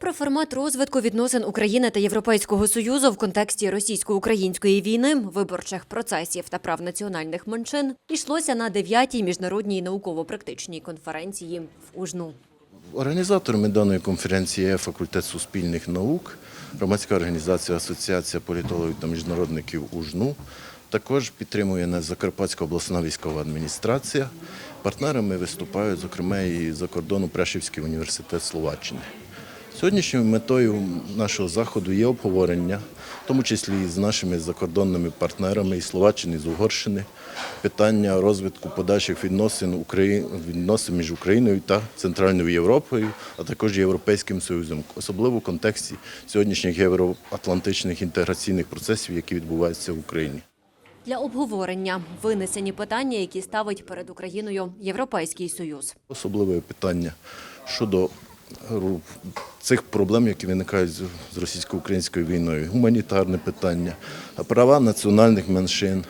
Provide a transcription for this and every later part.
Про формат розвитку відносин України та Європейського союзу в контексті російсько-української війни, виборчих процесів та прав національних меншин йшлося на 9-й міжнародній науково-практичній конференції в Ужну. Організаторами даної конференції є факультет суспільних наук, громадська організація Асоціація політологів та міжнародників УЖНУ. Також підтримує нас Закарпатська обласна військова адміністрація. Партнерами виступають, зокрема, і за кордону Прешівський університет Словаччини. Сьогоднішньою метою нашого заходу є обговорення, в тому числі і з нашими закордонними партнерами із Словаччини, і з Угорщини, питання розвитку подальших відносин, Украї... відносин між Україною та Центральною Європою, а також Європейським Союзом, особливо в контексті сьогоднішніх євроатлантичних інтеграційних процесів, які відбуваються в Україні. Для обговорення винесені питання, які ставить перед Україною Європейський Союз. Особливе питання щодо цих проблем, які виникають з- російсько-українською війною, гуманітарне питання, права національних меншин,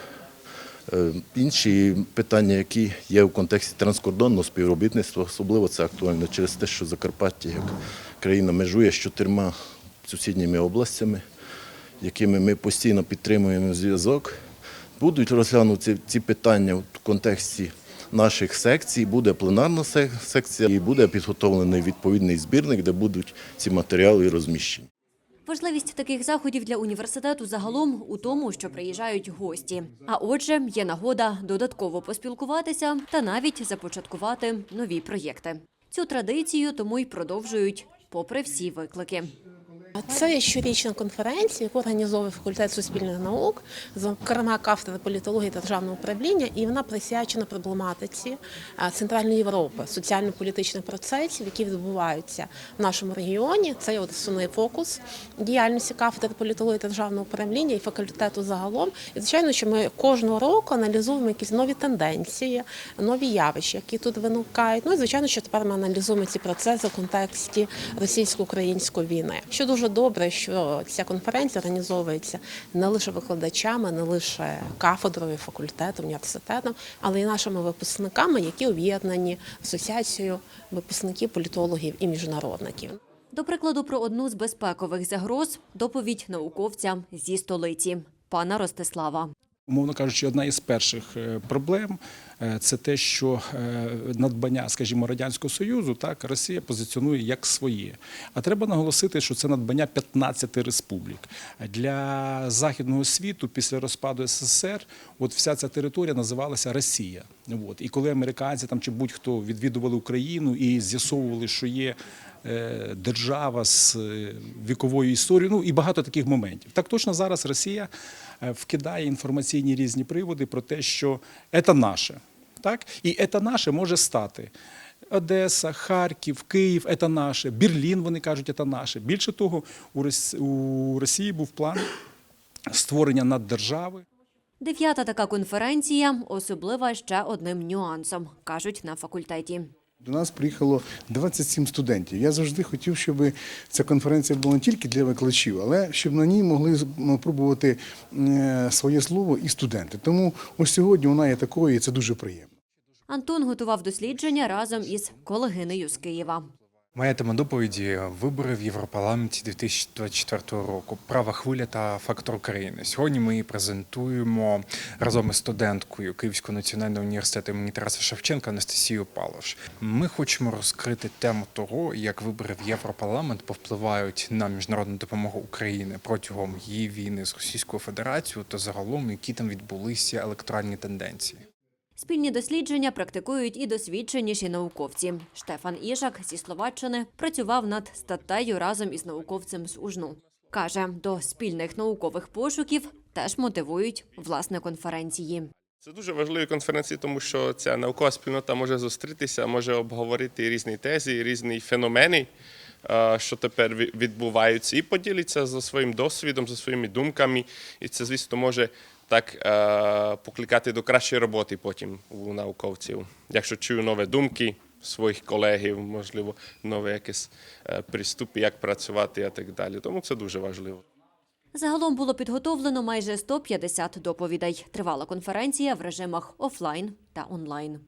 е, інші питання, які є в контексті транскордонного співробітництва, особливо це актуально через те, що Закарпаття як країна межує з чотирма сусідніми областями, якими ми постійно підтримуємо зв'язок. Будуть розглянуті ці питання в контексті наших секцій. Буде пленарна секція і буде підготовлений відповідний збірник, де будуть ці матеріали розміщені. Важливість таких заходів для університету загалом у тому, що приїжджають гості. А отже, є нагода додатково поспілкуватися та навіть започаткувати нові проєкти. Цю традицію тому й продовжують, попри всі виклики. Це щорічна конференція, яку організовує факультет суспільних наук, зокрема кафедра політології державного управління, і вона присвячена проблематиці Центральної Європи, соціально-політичних процесів, які відбуваються в нашому регіоні. Це є основний фокус діяльності кафедри політології державного управління і факультету загалом. І звичайно, що ми кожного року аналізуємо якісь нові тенденції, нові явища, які тут виникають. Ну і звичайно, що тепер ми аналізуємо ці процеси в контексті російсько-української війни. Що дуже добре, що ця конференція організовується не лише викладачами, не лише кафедрою, факультетом, університетом, але й нашими випускниками, які об'єднані асоціацією випускників політологів і міжнародників. До прикладу, про одну з безпекових загроз доповідь науковцям зі столиці пана Ростислава. Умовно кажучи, одна із перших е, проблем е, це те, що е, надбання, скажімо, радянського союзу, так Росія позиціонує як своє. А треба наголосити, що це надбання 15 республік. Для західного світу після розпаду СССР, от вся ця територія називалася Росія. От і коли американці там чи будь-хто відвідували Україну і з'ясовували, що є держава з е, віковою історією, ну і багато таких моментів. Так точно зараз Росія е, вкидає інформаційні різні приводи про те, що це наше. Так? І це наше може стати. Одеса, Харків, Київ це наше, Берлін, вони кажуть, це наше. Більше того, у Росії був план створення наддержави. Дев'ята така конференція особлива ще одним нюансом, кажуть на факультеті. До нас приїхало 27 студентів. Я завжди хотів, щоб ця конференція була не тільки для викладачів, але щоб на ній могли пробувати е, своє слово і студенти. Тому ось сьогодні вона є такою, і це дуже приємно. Антон готував дослідження разом із колегинею з Києва. Моя тема доповіді вибори в Європарламенті 2024 року. Права хвиля та фактор України. Сьогодні ми її презентуємо разом із студенткою Київського національного університету імені Тараса Шевченка Анастасією Палош. Ми хочемо розкрити тему того, як вибори в Європарламент повпливають на міжнародну допомогу України протягом її війни з Російською Федерацією та загалом, які там відбулися електоральні тенденції. Спільні дослідження практикують і досвідченіші науковці. Штефан Іжак зі Словаччини працював над статтею разом із науковцем з Ужну. Каже, до спільних наукових пошуків теж мотивують власне конференції. Це дуже важливі конференції, тому що ця наукова спільнота може зустрітися, може обговорити різні тези, різні феномени, що тепер відбуваються, і поділитися за своїм досвідом, за своїми думками. І це, звісно, може так е, покликати до кращої роботи потім у науковців. Якщо чую нові думки своїх колегів, можливо, нові якісь е, приступи, як працювати і так далі. Тому це дуже важливо. Загалом було підготовлено майже 150 доповідей. Тривала конференція в режимах офлайн та онлайн.